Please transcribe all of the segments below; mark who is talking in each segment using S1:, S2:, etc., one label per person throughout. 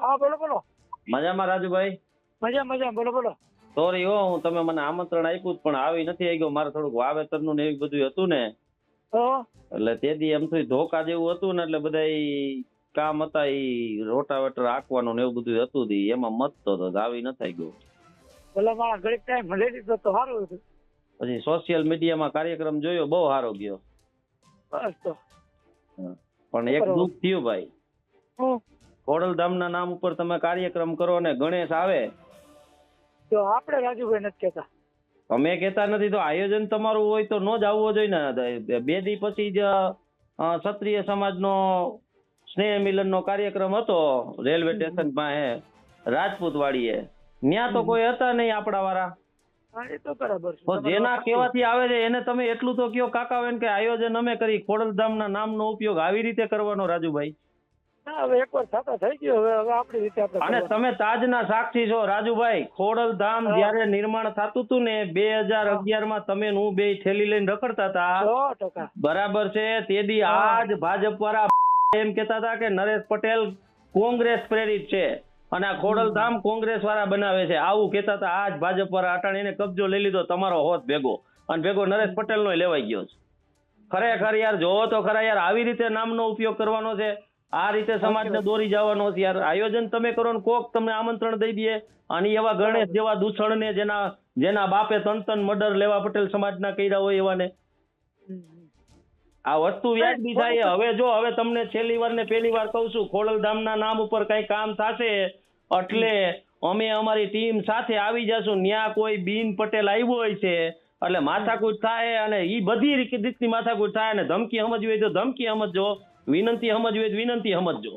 S1: હા બોલો બોલો.
S2: મજામાં રાજુભાઈ?
S1: મજા મજા બોલો બોલો.
S2: સોરી હો હું તમે મને આમંત્રણ આપ્યું પણ આવી નથી આવી ગયો મારે થોડુંક વાવેતરનું ને એવું બધું હતું ને. એટલે તે દી એમ થોડી ધોકા જેવું હતું ને એટલે બધા કામ હતા એ રોટાવેટર આંકવાનું ને એવું બધું હતું દી. એમાં મતતો તો આવી નથી આવી ગયો
S1: એટલે મારા ઘડીક ટાઈમ લઈ લીધો તો સારું હતું.
S2: પછી સોશિયલ મીડિયામાં કાર્યક્રમ જોયો બહુ સારો ગયો.
S1: બસ તો.
S2: પણ એક દુઃખ થયું ભાઈ. ખોડલધામના નામ ઉપર તમે કાર્યક્રમ કરો ને ગણેશ આવે.
S1: તો આપણે રાજુભાઈ નથી કહેતા.
S2: અમે કહેતા નથી તો આયોજન તમારું હોય તો નો જ આવવો જોઈએ ને. બે દી પછી જ ક્ષત્રિય સમાજનો સ્નેહ મિલનનો કાર્યક્રમ હતો રેલવે સ્ટેશન પાસે રાજપૂત વાડીએ ત્યાં તો કોઈ હતા નહીં આપણા વાળા. જેના કેવાથી આવે છે એને તમે એટલું તો કયો કાકાબેન કે આયોજન અમે કરી ખોડલધામના નામનો ઉપયોગ આવી રીતે કરવાનો રાજુભાઈ.
S1: હવે એકવાર થતા થઈ ગયો હવે હવે આપણી રીતે આપણે
S2: અને તમે તાજના સાક્ષી છો રાજુભાઈ. ખોડલધામ
S1: હા.
S2: નિર્માણ થતું હતું ને બે હજાર અગિયારમાં તમે હું બે થેલી લઈને રખડતા હતા. બરાબર છે.
S1: તેથી
S2: આજ ભાજપ વાળા એમ કેતા હતા કે નરેશ પટેલ કોંગ્રેસ પ્રેરિત છે. અને આ ખોડલધામ કોંગ્રેસ વાળા બનાવે છે. આવું કેતા હતા આજ ભાજપ વાળા અટાણીને કબજો લઈ લીધો. તમારો હોત ભેગો. અને ભેગો નરેશ પટેલ નો લેવાઈ ગયો છે. ખરેખર યાર જોવો તો ખરા યાર આવી રીતે નામનો ઉપયોગ કરવાનો છે. આ રીતે સમાજને દોરી જવાનો છે. યાર આયોજન તમે કરો ને કોક તમને આમંત્રણ દઈ દે અને એવા ગણેશ જેવા દૂષણને જેના જેના બાપે તન તન મર્ડર લેવા પટેલ સમાજના કર્યા હોય એવાને. આ વસ્તુ વ્યાજબી થાય. હવે જો હવે તમને છેલ્લી વાર ને પહેલી વાર કહું છું ખોડલધામના નામ ઉપર કઈ કામ થશે એટલે અમે અમારી ટીમ સાથે આવી જશું. ન્યા કોઈ બીન પટેલ આવ્યો હોય છે એટલે માથાકૂટ થાય અને ઈ બધી રીતે- રીતની માથાકૂટ થાય અને ધમકી સમજવી હોય તો ધમકી સમજજો. વિનંતી સમજવી હોય વિનંતી સમજજો.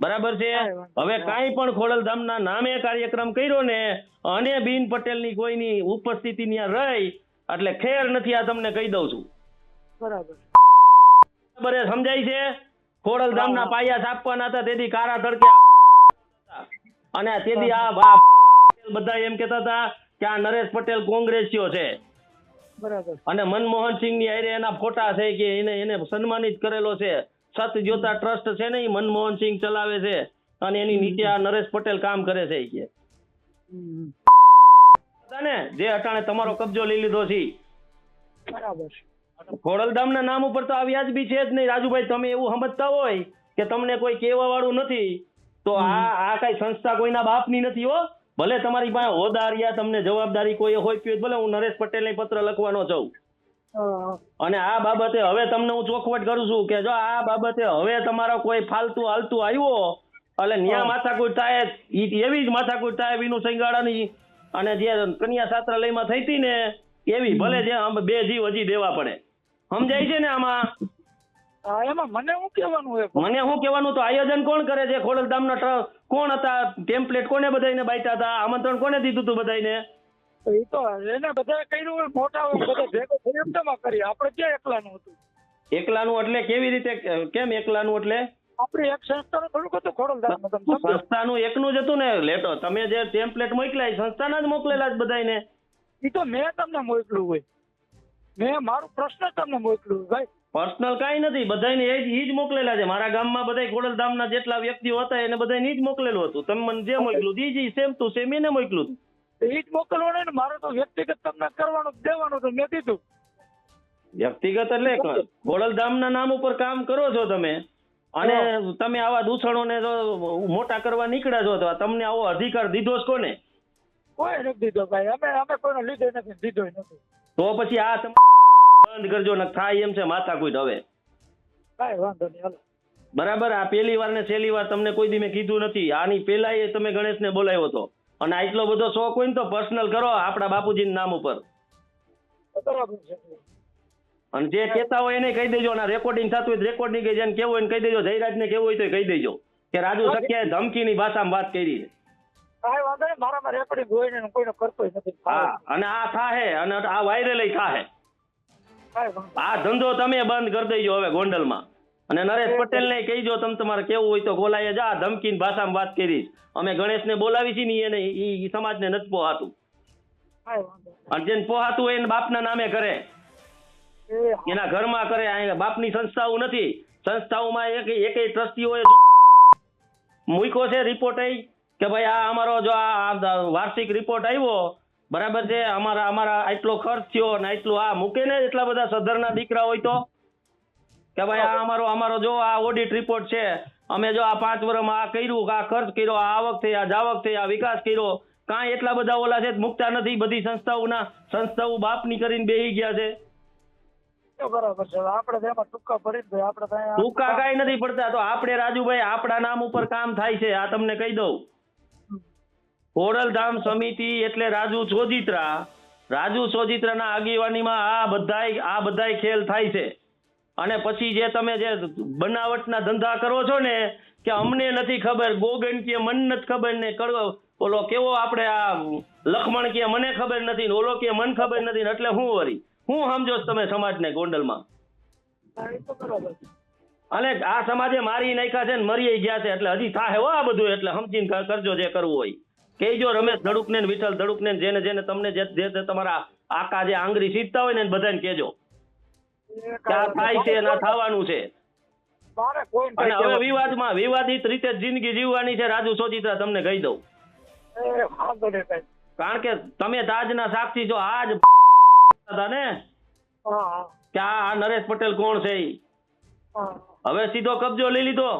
S2: બરાબર છે? હવે કાંઈ પણ ખોડલધામના નામે કાર્યક્રમ કર્યો ને અને બિન પટેલની કોઈની ઉપસ્થિતિ ત્યાં રહી એટલે ખેર નથી આ તમને કહી દઉં છું.
S1: બરાબર.
S2: બરાબર સમજાય છે? ખોડલધામના પાયા છાપવાના હતા તેથી કારા તડકે અને તેથી આ બધા એમ કહેતા હતા કે આ નરેશ પટેલ કોંગ્રેસીઓ છે.
S1: બરાબર.
S2: અને મનમોહન સિંહની એના ફોટા છે કે એને એને સન્માનિત કરેલો છે. સત જોતા ટ્રસ્ટ છે ને એ મનમોહન સિંહ ચલાવે છે અને એની નીચે આ નરેશ પટેલ કામ કરે છે કે. ને જે અટાણે તમારો કબજો લઈ લીધો છે.
S1: બરાબર
S2: ખોડલધામના નામ ઉપર તો આ વ્યાજબી છે જ નહીં. રાજુભાઈ તમે એવું સમજતા હોય કે તમને કોઈ કહેવા વાળું નથી તો આ આ કઈ સંસ્થા કોઈના બાપની નથી હો. ભલે તમારી પાસે હોદારિયા તમને જવાબદારી કોઈ હોય ભલે હું નરેશ પટેલને પત્ર લખવાનો છું. અને આ બાબતે હવે તમને હું ચોખવટ કરું છું કે જો આ બાબતે હવે તમારો કોઈ ફાલતુ હાલતું આવ્યો એટલે ન્યા. માથાકૂટ થાય એવી જ માથાકૂટ થાય વિનુ સંગાડાની અને જે કન્યા છાત્રાલયમાં થઈ હતી ને એવી ભલે જે બે જીવ હજી દેવા પડે. સમજાય છે ને આમાં?
S1: એમાં મને શું કહેવાનું હોય?
S2: મને શું કહેવાનું તો આયોજન કોણ કરે છે? ખોડલધામના ના કોણ હતા? ટેમ્પલેટ કોને બધાને બાયતા હતા? આમંત્રણ કોને દીધું હતું બધાને
S1: એ તો એને બધા કર્યું મોટા બધા ભેગો થઈ એમ તેમાં કરીએ. આપણે ક્યાં એકલાનું હતું?
S2: એકલાનું એટલે કેવી રીતે કેમ એકલાનું એટલે?
S1: આપણે એક સંસ્થાનું થોડુંક હતું ખોડલધામમાં
S2: સંસ્થાનું એકનું જ હતું ને લેટો તમે જે ટેમ્પલેટ મોકલ્યા એ સંસ્થાના જ મોકલેલા જ બધાને
S1: એ તો મેં તમને મોકલ્યું હોય. મેં મારું પ્રશ્ન તમને મોકલ્યું ભાઈ.
S2: પર્સનલ કાઈ નથી બધાને એ જ મોકલેલા છે. મારા ગામમાં બધા ખોડલધામના જેટલા વ્યક્તિઓ હતા એને બધાને ઈ જ મોકલેલું હતું. તમે મને જે મોકલ્યું દીજી સેમ ટુ સેમ એને
S1: તો એ જ મોકલવાનું ને મારે તો વ્યક્તિગત તમને કરવાનું દેવાનું તો મેં દીધું
S2: વ્યક્તિગત એટલે ખોડલધામના નામ ઉપર કામ કરો છો તમે અને તમે આવા દૂષણોને જો મોટા કરવા નીકળ્યા છો તો તમને આવો અધિકાર દીધો છે કોને?
S1: કોઈ નથી દીધો ભાઈ અમે અમે કોઈનો લીધો નથી દીધો નથી.
S2: તો પછી આ તમે બંધ કરજો ને થાય એમ છે માથા કુદ હવે.
S1: કાંઈ વાંધો નહીં હાલો.
S2: બરાબર આ પહેલી વાર ને છેલ્લી વાર તમને કોઈ દી મેં કીધું નથી. આની પહેલા તમે ગણેશને બોલાવ્યો હતો. અને આટલો બધો શોખ હોય ને તો પર્સનલ કરો આપણા બાપુજીના નામ ઉપર. અને જે કહેતા હોય એને કહી દેજો અને રેકોર્ડિંગ થતું હોય રેકોર્ડિંગ જેને કેવું હોય એને કહી દેજો. જયરાજને કેવું હોય તો કહી દેજો. કે રાજુ સખ્યાએ ધમકીની ભાષામાં વાત કરી છે. હા અને આ થાહે અને આ વાયરલ થાહે. આ ધંધો તમે બંધ કરી દેજો હવે ગોંડલમાં. અને નરેશ પટેલ ને કહીજો તમે તમારે કેવું હોય તો બોલાય જા. ધમકીની ભાષામાં વાત કરી અમે ગણેશને બોલાવી છીએ ને એને ઈ સમાજને નથી પોહાતું. અને જેને પોહાતું હોય એને બાપના નામે કરે. એના ઘરમાં કરે. બાપની સંસ્થાઓ નથી. સંસ્થાઓમાં એક એકેય ટ્રસ્ટીઓએ મૂક્યો છે રિપોર્ટ કે ભાઈ આ અમારો જો આ આ વાર્ષિક રિપોર્ટ આવ્યો બરાબર છે? અમારા અમારા આટલો ખર્ચ થયો અને આટલું આ મૂકે ને એટલા બધા સધરના દીકરા હોય તો? કે ભાઈ આ અમારો અમારો જો આ ઓડિટ રિપોર્ટ છે અમે જો આ પાંચ વર્ષમાં આ કર્યું આ ખર્ચ કર્યો આ આવક થઈ આ જાવક થઈ આ વિકાસ કર્યો કાંઈ એટલા બધા ઓલા છે મુકતા નથી બધી સંસ્થાઓના સંસ્થાઓ બાપની કરીને બેહી ગયા છે.
S1: તો બરાબર છે આપણે એમાં ટૂંકા પડી ભાઈ આપણે
S2: ટૂંકા કાંઈ નથી પડતા તો આપણે રાજુભાઈ આપણા નામ ઉપર કામ થાય છે આ તમને કહી દઉં. ખોડલધામ સમિતિ એટલે રાજુ સોજિત્રા રાજુ સોજિત્રાના આગેવાનીમાં આ બધાય આ બધાય ખેલ થાય છે. અને પછી જે તમે જે બનાવટના ધંધા કરો છો ને કે અમને નથી ખબર ગોગન કે મન નથી ખબર ને કરો ઓલો કેવો આપણે આ લખમણ કે મને ખબર નથી ને ઓલો કે મન ખબર નથી એટલે હું વરી હું સમજો તમે સમાજને ગોંડલમાં? અને આ સમાજે મારી નાખ્યા છે ને મરી ગયા છે એટલે હજી થાય હો આ બધું એટલે સમજીને કરજો જે કરવું હોય. કહેજો રમેશ ધડુકને ને વિઠ્ઠલ ધડુકને ને જેને જેને તમને જે તમારા આકા જે આંગળી સીધતા હોય ને બધાને કહેજો.
S1: એ
S2: કે આ થાય છે ને થવાનું છે. અને હવે વિવાદમાં વિવાદિત રીતે જિંદગી જીવવાની છે રાજુ સોજિત્રા તમને કહી દઉં. કારણ કે તમે તાજના સાક્ષી છો આજ હતા ને? કે આ નરેશ પટેલ કોણ છે હવે સીધો કબજો લઈ લીધો.